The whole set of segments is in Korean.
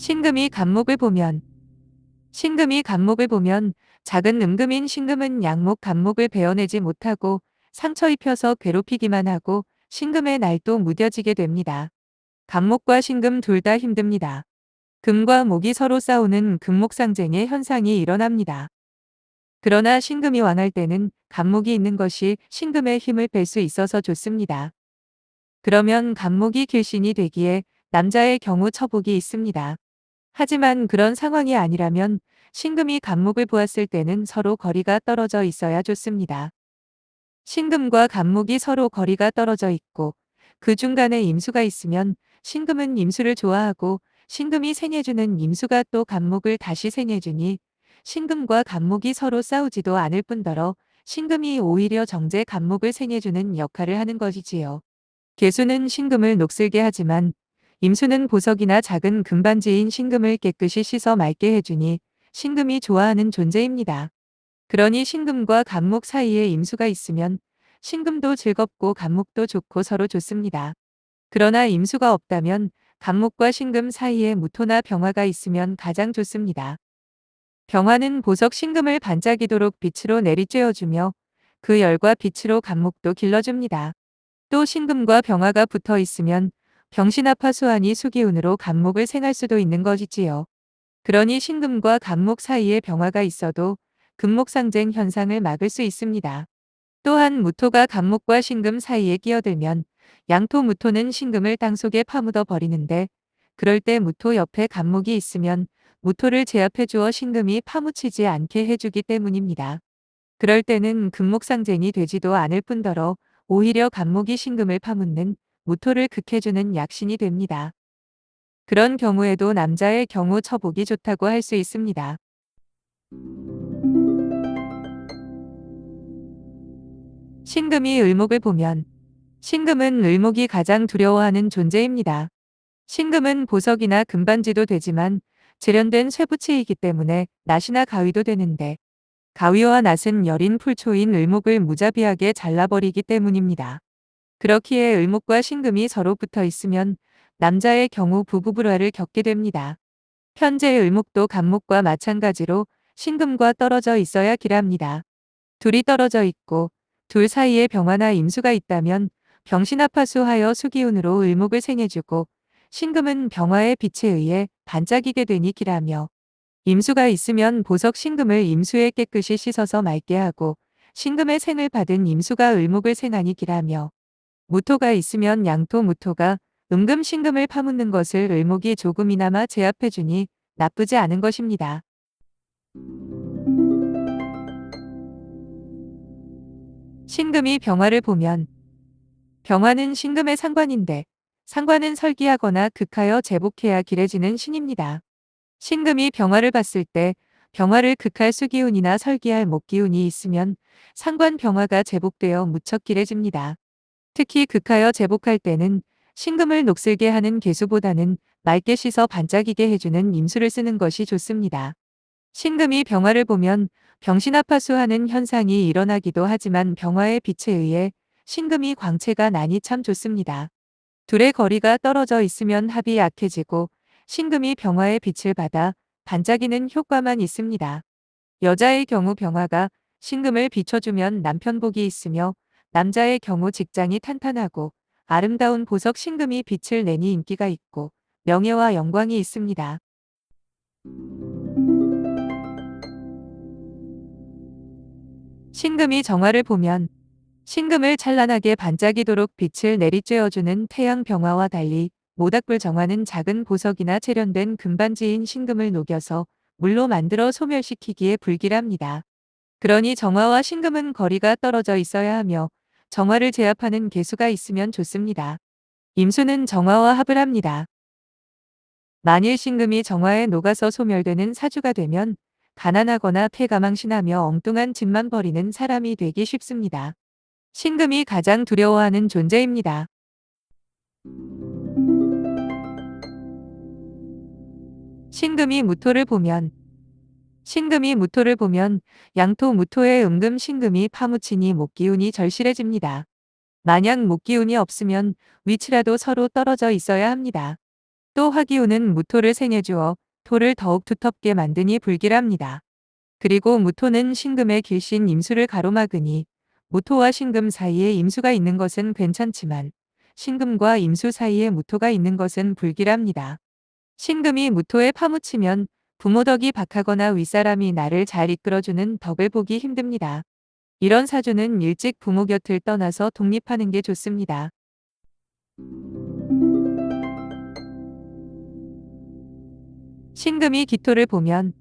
신금이 간목을 보면 신금이 간목을 보면 작은 음금인 신금은 양목 간목을 베어내지 못하고 상처 입혀서 괴롭히기만 하고 신금의 날도 무뎌지게 됩니다. 간목과 신금 둘 다 힘듭니다. 금과 목이 서로 싸우는 금목상쟁의 현상이 일어납니다. 그러나 신금이 왕할 때는 간목이 있는 것이 신금의 힘을 뺄 수 있어서 좋습니다. 그러면 간목이 길신이 되기에 남자의 경우 처복이 있습니다. 하지만 그런 상황이 아니라면 신금이 간목을 보았을 때는 서로 거리가 떨어져 있어야 좋습니다. 신금과 간목이 서로 거리가 떨어져 있고 그 중간에 임수가 있으면 신금은 임수를 좋아하고 신금이 생해주는 임수가 또 간목을 다시 생해주니 신금과 간목이 서로 싸우지도 않을 뿐더러 신금이 오히려 정제 간목을 생해주는 역할을 하는 것이지요. 개수는 신금을 녹슬게 하지만 임수는 보석이나 작은 금반지인 신금을 깨끗이 씻어 맑게 해주니 신금이 좋아하는 존재입니다. 그러니 신금과 간목 사이에 임수가 있으면 신금도 즐겁고 간목도 좋고 서로 좋습니다. 그러나 임수가 없다면 간목과 신금 사이에 무토나 병화가 있으면 가장 좋습니다. 병화는 보석 신금을 반짝이도록 빛으로 내리쬐어주며 그 열과 빛으로 간목도 길러줍니다. 또 신금과 병화가 붙어 있으면 병신아파수하니 수기운으로 간목을 생할 수도 있는 것이지요. 그러니 신금과 간목 사이에 병화가 있어도 금목상쟁 현상을 막을 수 있습니다. 또한 무토가 간목과 신금 사이에 끼어들면 양토 무토는 신금을 땅속에 파묻어 버리는데 그럴 때 무토 옆에 간목이 있으면 무토를 제압해 주어 신금이 파묻히지 않게 해주기 때문입니다. 그럴 때는 금목상쟁이 되지도 않을 뿐더러 오히려 간목이 신금을 파묻는 무토를 극해주는 약신이 됩니다. 그런 경우에도 남자의 경우 처복이 좋다고 할 수 있습니다. 신금이 을목을 보면 신금은 을목이 가장 두려워하는 존재입니다. 신금은 보석이나 금반지도 되지만 재련된 쇠붙이이기 때문에 낫이나 가위도 되는데 가위와 낫은 여린 풀초인 을목을 무자비하게 잘라버리기 때문입니다. 그렇기에 을목과 신금이 서로 붙어 있으면 남자의 경우 부부불화를 겪게 됩니다. 현재 을목도 간목과 마찬가지로 신금과 떨어져 있어야 길합니다. 둘이 떨어져 있고 둘 사이에 병화나 임수가 있다면 병신합하수하여 수기운으로 을목을 생해주고 신금은 병화의 빛에 의해 반짝이게 되니 길하며 임수가 있으면 보석 신금을 임수에 깨끗이 씻어서 맑게 하고 신금의 생을 받은 임수가 을목을 생하니 길하며 무토가 있으면 양토 무토가 음금 신금을 파묻는 것을 을목이 조금이나마 제압해주니 나쁘지 않은 것입니다. 신금이 병화를 보면 병화는 신금의 상관인데 상관은 설기하거나 극하여 제복해야 길해지는 신입니다. 신금이 병화를 봤을 때 병화를 극할 수기운이나 설기할 목기운이 있으면 상관 병화가 제복되어 무척 길해집니다. 특히 극하여 제복할 때는 신금을 녹슬게 하는 개수보다는 맑게 씻어 반짝이게 해주는 임수를 쓰는 것이 좋습니다. 신금이 병화를 보면 병신아파수하는 현상이 일어나기도 하지만 병화의 빛에 의해 신금이 광채가 나니 참 좋습니다. 둘의 거리가 떨어져 있으면 합이 약해지고 신금이 병화의 빛을 받아 반짝이는 효과만 있습니다. 여자의 경우 병화가 신금을 비춰주면 남편복이 있으며 남자의 경우 직장이 탄탄하고 아름다운 보석 신금이 빛을 내니 인기가 있고 명예와 영광이 있습니다. 신금이 정화를 보면 신금을 찬란하게 반짝이도록 빛을 내리쬐어주는 태양 병화와 달리 모닥불 정화는 작은 보석이나 채련된 금반지인 신금을 녹여서 물로 만들어 소멸시키기에 불길합니다. 그러니 정화와 신금은 거리가 떨어져 있어야 하며 정화를 제압하는 개수가 있으면 좋습니다. 임수는 정화와 합을 합니다. 만일 신금이 정화에 녹아서 소멸되는 사주가 되면 가난하거나 폐가망신하며 엉뚱한 짓만 벌이는 사람이 되기 쉽습니다. 신금이 가장 두려워하는 존재입니다. 신금이 무토를 보면 신금이 무토를 보면 양토 무토의 음금 신금이 파묻히니 목기운이 절실해집니다. 만약 목기운이 없으면 위치라도 서로 떨어져 있어야 합니다. 또 화기운은 무토를 생해주어 토를 더욱 두텁게 만드니 불길합니다. 그리고 무토는 신금의 길신 임수를 가로막으니 무토와 신금 사이에 임수가 있는 것은 괜찮지만 신금과 임수 사이에 무토가 있는 것은 불길합니다. 신금이 무토에 파묻히면 부모 덕이 박하거나 윗사람이 나를 잘 이끌어주는 덕을 보기 힘듭니다. 이런 사주는 일찍 부모 곁을 떠나서 독립하는 게 좋습니다. 신금이 기토를 보면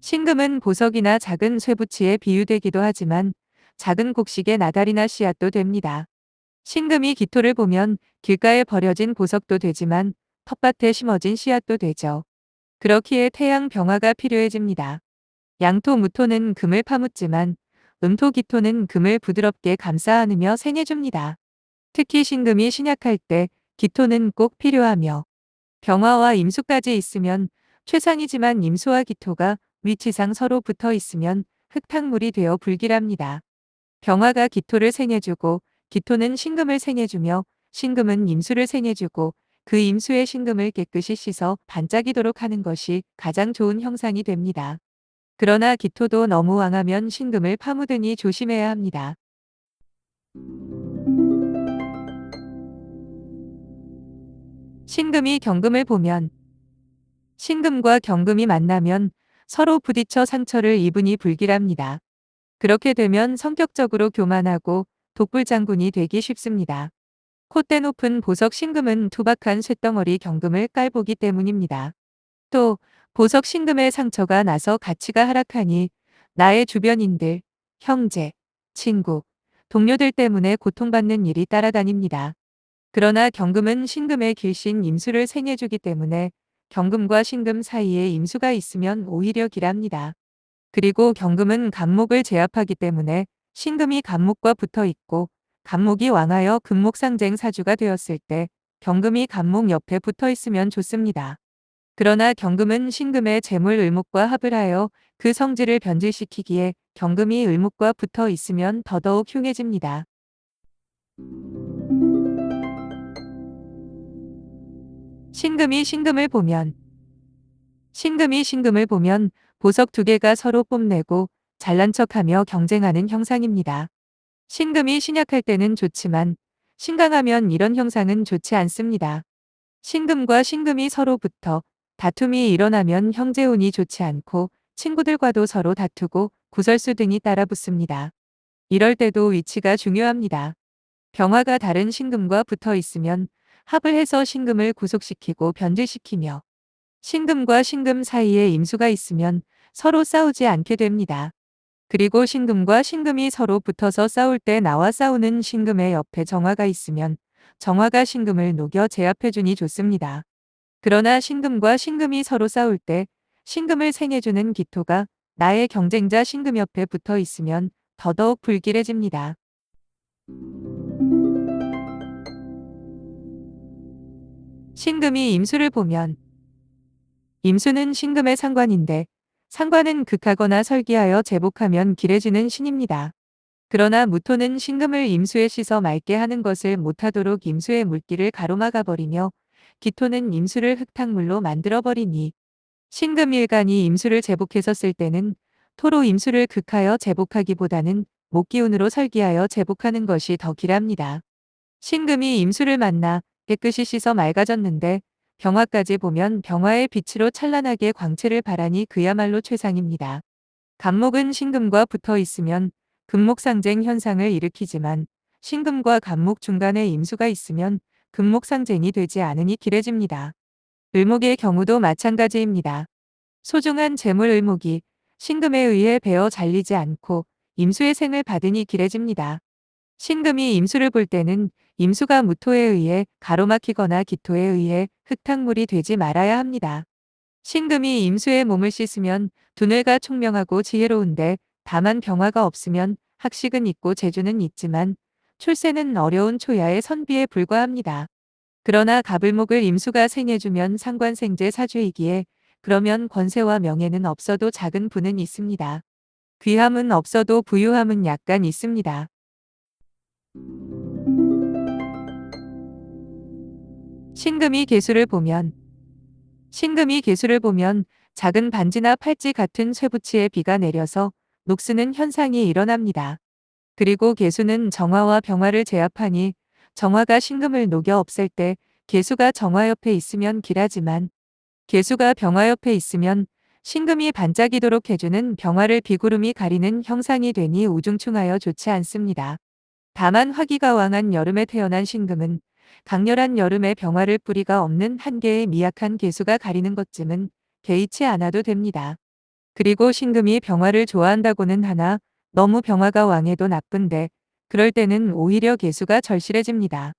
신금은 보석이나 작은 쇠붙이에 비유되기도 하지만 작은 곡식의 나달이나 씨앗도 됩니다. 신금이 기토를 보면 길가에 버려진 보석도 되지만 텃밭에 심어진 씨앗도 되죠. 그렇기에 태양 병화가 필요해집니다. 양토 무토는 금을 파묻지만 음토 기토는 금을 부드럽게 감싸 안으며 생해줍니다. 특히 신금이 신약할 때 기토는 꼭 필요하며 병화와 임수까지 있으면 최상이지만 임수와 기토가 위치상 서로 붙어 있으면 흙탕물이 되어 불길합니다. 병화가 기토를 생해주고 기토는 신금을 생해주며 신금은 임수를 생해주고 그 임수의 신금을 깨끗이 씻어 반짝이도록 하는 것이 가장 좋은 형상이 됩니다. 그러나 기토도 너무 왕하면 신금을 파묻으니 조심해야 합니다. 신금이 경금을 보면 신금과 경금이 만나면 서로 부딪혀 상처를 입으니 불길합니다. 그렇게 되면 성격적으로 교만하고 독불장군이 되기 쉽습니다. 콧대 높은 보석 신금은 투박한 쇳덩어리 경금을 깔보기 때문입니다. 또 보석 신금의 상처가 나서 가치가 하락하니 나의 주변인들, 형제, 친구, 동료들 때문에 고통받는 일이 따라다닙니다. 그러나 경금은 신금의 길신 임수를 생해주기 때문에 경금과 신금 사이에 임수가 있으면 오히려 길합니다. 그리고 경금은 간목을 제압하기 때문에 신금이 간목과 붙어 있고 간목이 왕하여 금목상쟁 사주가 되었을 때 경금이 간목 옆에 붙어 있으면 좋습니다. 그러나 경금은 신금의 재물 을목과 합을 하여 그 성질을 변질시키기에 경금이 을목과 붙어 있으면 더더욱 흉해집니다. 신금이 신금을 보면 신금이 신금을 보면 보석 두 개가 서로 뽐내고 잘난 척하며 경쟁하는 형상입니다. 신금이 신약할 때는 좋지만 신강하면 이런 형상은 좋지 않습니다. 신금과 신금이 서로부터 다툼이 일어나면 형제운이 좋지 않고 친구들과도 서로 다투고 구설수 등이 따라 붙습니다. 이럴 때도 위치가 중요합니다. 병화가 다른 신금과 붙어 있으면 합을 해서 신금을 구속시키고 변질시키며 신금과 신금 사이에 임수가 있으면 서로 싸우지 않게 됩니다. 그리고 신금과 신금이 서로 붙어서 싸울 때 나와 싸우는 신금의 옆에 정화가 있으면 정화가 신금을 녹여 제압해주니 좋습니다. 그러나 신금과 신금이 서로 싸울 때 신금을 생해주는 기토가 나의 경쟁자 신금 옆에 붙어 있으면 더더욱 불길해집니다. 신금이 임수를 보면 임수는 신금의 상관인데 상관은 극하거나 설기하여 제복하면 길해지는 신입니다. 그러나 무토는 신금을 임수에 씻어 맑게 하는 것을 못하도록 임수의 물기를 가로막아 버리며 기토는 임수를 흙탕물로 만들어 버리니 신금일간이 임수를 제복해서 쓸 때는 토로 임수를 극하여 제복하기보다는 목기운으로 설기하여 제복하는 것이 더 길합니다. 신금이 임수를 만나 깨끗이 씻어 맑아졌는데 병화까지 보면 병화의 빛으로 찬란하게 광채를 바라니 그야말로 최상입니다. 간목은 신금과 붙어 있으면 금목상쟁 현상을 일으키지만 신금과 간목 중간에 임수가 있으면 금목상쟁이 되지 않으니 길해집니다. 을목의 경우도 마찬가지입니다. 소중한 재물 을목이 신금에 의해 베어 잘리지 않고 임수의 생을 받으니 길해집니다. 신금이 임수를 볼 때는 임수가 무토에 의해 가로막히거나 기토에 의해 흙탕물이 되지 말아야 합니다. 신금이 임수의 몸을 씻으면 두뇌가 총명하고 지혜로운데 다만 병화가 없으면 학식은 있고 재주는 있지만 출세는 어려운 초야의 선비에 불과합니다. 그러나 가불목을 임수가 생해주면 상관생제 사주이기에 그러면 권세와 명예는 없어도 작은 부는 있습니다. 귀함은 없어도 부유함은 약간 있습니다. 신금이 개수를 보면 신금이 개수를 보면 작은 반지나 팔찌 같은 쇠붙이에 비가 내려서 녹쓰는 현상이 일어납니다. 그리고 개수는 정화와 병화를 제압하니 정화가 신금을 녹여 없앨 때 개수가 정화 옆에 있으면 길하지만 개수가 병화 옆에 있으면 신금이 반짝이도록 해주는 병화를 비구름이 가리는 형상이 되니 우중충하여 좋지 않습니다. 다만 화기가 왕한 여름에 태어난 신금은 강렬한 여름의 병화를 뿌리가 없는 한 개의 미약한 개수가 가리는 것쯤은 개의치 않아도 됩니다. 그리고 신금이 병화를 좋아한다고는 하나 너무 병화가 왕해도 나쁜데 그럴 때는 오히려 개수가 절실해집니다.